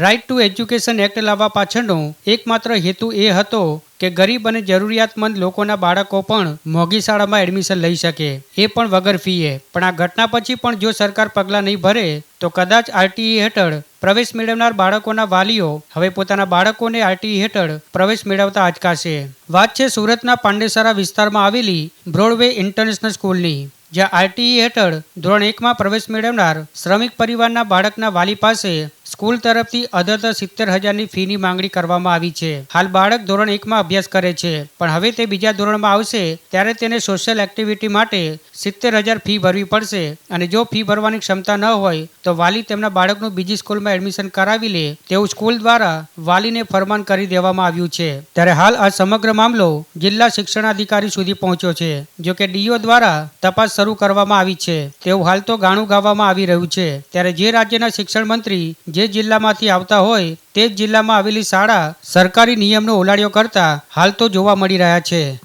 Right to education act લાવવા પાછળનો એકમાત્ર હેતુ એ હતો કે ગરીબ અને જરૂરિયાતમંદ લોકોના બાળકો પણ મોંઘી શાળામાં એડમિશન લઈ શકે. એ પણ વગર ફીએ પણ આ ઘટના પછી પણ જો સરકાર પગલાં નહીં ભરે, તો કદાચ આરટીઈ હેઠળ પ્રવેશ મેળવનાર બાળકોના વાલીઓ હવે પોતાના બાળકોને આરટીઈ હેઠળ પ્રવેશ મેળવતા અચકાશે. વાત છે સુરતના પાંડેસરા વિસ્તારમાં આવેલી બ્રોડવે ઇન્ટરનેશનલ સ્કૂલની જ્યાં આરટીઈ હેઠળ ધોરણ એકમાં પ્રવેશ મેળવનાર શ્રમિક પરિવારના બાળકના વાલી પાસે સ્કૂલ તરફથી અધર સિત્તેર હજારની ફીની માંગણી કરવામાં આવી છે. હાલ બાળક ધોરણ એકમાં અભ્યાસ કરે છે, પણ હવે તે બીજા ધોરણમાં આવશે, ત્યારે તેને સોશિયલ એક્ટિવિટી માટે સિત્તેર હજાર ફી ભરવી પડશે અને જો ફી ભરવાની ક્ષમતા ન હોય, તો વાલી તેમના બાળકનું બીજી સ્કૂલમાં એડમિશન કરાવી લે તેવું સ્કૂલ દ્વારા વાલીને ફરમાન કરી દેવામાં આવ્યું છે. ત્યારે હાલ આ સમગ્ર મામલો જિલ્લા શિક્ષણાધિકારી સુધી પહોંચ્યો છે, જો કે ડીઓ દ્વારા તપાસ શરૂ કરવામાં આવી છે. તેવું હાલ તો ગાણું ગાવામાં આવી રહ્યું છે. ત્યારે જે રાજ્યના શિક્ષણ મંત્રી જે જિલ્લામાંથી આવતા હોય તે જ જિલ્લામાં આવેલી શાળા સરકારી નિયમનો ઉલાળ્યો કરતા હાલ તો જોવા મળી રહ્યા છે.